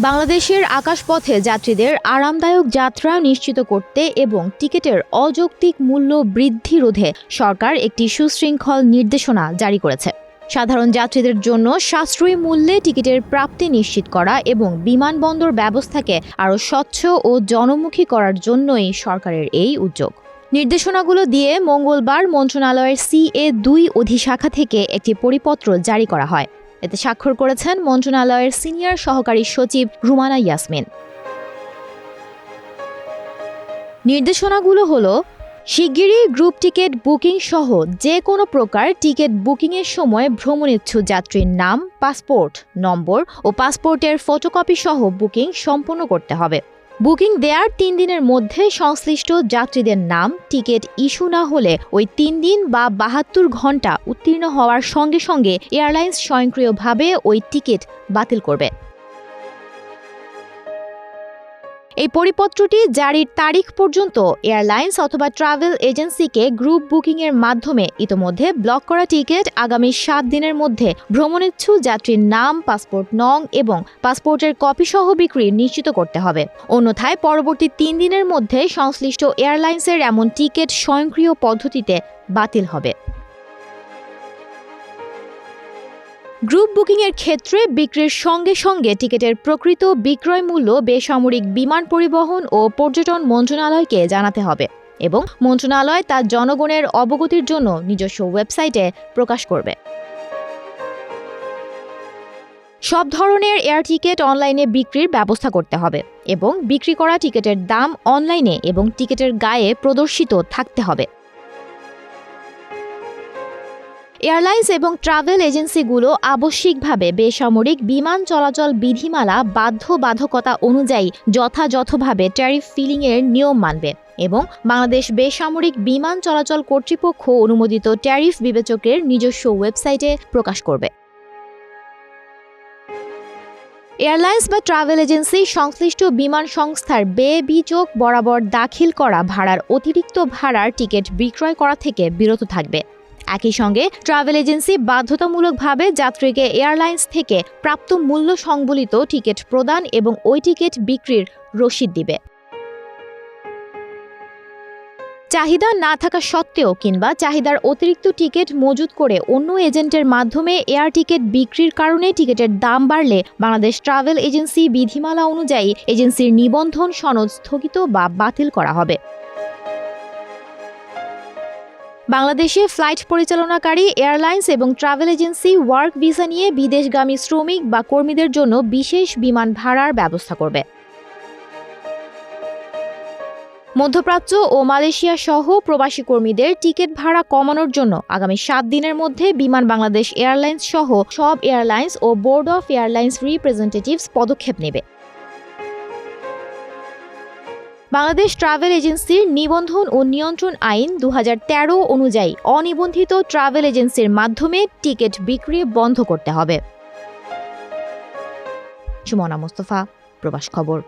বাংলাদেশের আকাশপথে যাত্রীদের আরামদায়ক যাত্রা নিশ্চিত করতে এবং টিকিটের অযৌক্তিক মূল্য বৃদ্ধি রোধে সরকার একটি সুশৃঙ্খল নির্দেশনা জারি করেছে। সাধারণ যাত্রীদের জন্য সাশ্রয়ী মূল্যে টিকিটের প্রাপ্তি নিশ্চিত করা এবং বিমানবন্দর ব্যবস্থাকে আরও স্বচ্ছ ও জনমুখী করার জন্যই সরকারের এই উদ্যোগ। নির্দেশনাগুলো দিয়ে মঙ্গলবার মন্ত্রণালয়ের সিএ দুই অধিশাখা থেকে একটি পরিপত্র জারি করা হয়। এতে স্বাক্ষর করেছেন মন্ত্রণালয়ের সিনিয়র সহকারী সচিব রুমানা ইয়াসমিন। নির্দেশনাগুলো হলো, শিগগিরই গ্রুপ টিকিট বুকিং সহ যে কোনো প্রকার টিকিট বুকিংয়ের সময় ভ্রমণেচ্ছু যাত্রীর নাম, পাসপোর্ট নম্বর ও পাসপোর্টের ফটোকপি সহ বুকিং সম্পন্ন করতে হবে। বুকিং দেওয়ার তিন দিনের মধ্যে সংশ্লিষ্ট যাত্রীদের নাম, টিকিট ইস্যু না হলে ওই তিন দিন বা বাহাত্তর ঘণ্টা উত্তীর্ণ হওয়ার সঙ্গে সঙ্গে এয়ারলাইন্স স্বয়ংক্রিয়ভাবে ওই টিকিট বাতিল করবে। এই পরিপত্রটি জারির তারিখ পর্যন্ত এয়ারলাইন্স অথবা ট্রাভেল এজেন্সিকে গ্রুপ বুকিংয়ের মাধ্যমে ইতোমধ্যে ব্লক করা টিকিট আগামী সাত দিনের মধ্যে ভ্রমণেচ্ছু যাত্রীর নাম, পাসপোর্ট নং এবং পাসপোর্টের কপি সহ বিক্রি নিশ্চিত করতে হবে। অন্যথায় পরবর্তী তিন দিনের মধ্যে সংশ্লিষ্ট এয়ারলাইন্সের এমন টিকিট স্বয়ংক্রিয় পদ্ধতিতে বাতিল হবে। গ্রুপ বুকিংয়ের ক্ষেত্রে বিক্রির সঙ্গে সঙ্গে টিকিটের প্রকৃত বিক্রয় মূল্য, বেসামরিক বিমান পরিবহন ও পর্যটন মন্ত্রণালয়কে জানাতে হবে এবং মন্ত্রণালয় তা জনগণের অবগতির জন্য নিজস্ব ওয়েবসাইটে প্রকাশ করবে। সব ধরনের এয়ার টিকিট অনলাইনে বিক্রির ব্যবস্থা করতে হবে এবং বিক্রি করা টিকিটের দাম অনলাইনে এবং টিকিটের গায়ে প্রদর্শিত থাকতে হবে। এয়ারলাইন্স এবং ট্রাভেল এজেন্সিগুলো আবশ্যিকভাবে বেসামরিক বিমান চলাচল বিধিমালা বাধ্যবাধকতা অনুযায়ী যথাযথভাবে ট্যারিফ ফিলিংয়ের নিয়ম মানবে এবং বাংলাদেশ বেসামরিক বিমান চলাচল কর্তৃপক্ষ অনুমোদিত ট্যারিফ বিবেচকের নিজস্ব ওয়েবসাইটে প্রকাশ করবে। এয়ারলাইন্স বা ট্রাভেল এজেন্সি সংশ্লিষ্ট বিমান সংস্থার বে বিচোক বরাবর দাখিল করা ভাড়ার অতিরিক্ত ভাড়ার টিকিট বিক্রয় করা থেকে বিরত থাকবে। একই সঙ্গে ট্রাভেল এজেন্সি বাধ্যতামূলকভাবে যাত্রীকে এয়ারলাইন্স থেকে প্রাপ্ত মূল্য সংবলিত টিকিট প্রদান এবং ওই টিকিট বিক্রির রসিদ দিবে। চাহিদা না থাকা সত্ত্বেও কিংবা চাহিদার অতিরিক্ত টিকিট মজুত করে অন্য এজেন্টের মাধ্যমে এয়ার টিকিট বিক্রির কারণে টিকিটের দাম বাড়লে বাংলাদেশ ট্রাভেল এজেন্সি বিধিমালা অনুযায়ী এজেন্সির নিবন্ধন সনদ স্থগিত বা বাতিল করা হবে। বাংলাদেশে ফ্লাইট পরিচালনাকারী, এয়ারলাইন্স এবং ট্রাভেল এজেন্সি ওয়ার্ক ভিসা নিয়ে বিদেশগামী শ্রমিক বা কর্মীদের জন্য বিশেষ বিমান ভাড়ার ব্যবস্থা করবে। মধ্যপ্রাচ্য ও মালয়েশিয়া সহ প্রবাসী কর্মীদের টিকিট ভাড়া কমানোর জন্য আগামী সাত দিনের মধ্যে বিমান বাংলাদেশ এয়ারলাইন্স সহ সব এয়ারলাইন্স ও বোর্ড অফ এয়ারলাইন্স রিপ্রেজেন্টেটিভস পদক্ষেপ নেবে। বাংলাদেশ ট্রাভেল এজেন্সির নিবন্ধন ও নিয়ন্ত্রণ আইন দু হাজার তেরো অনুযায়ী অনিবন্ধিত ট্রাভেল এজেন্সির মাধ্যমে টিকিট বিক্রি বন্ধ করতে হবে। সুমনা মোস্তফা, প্রবাস খবর।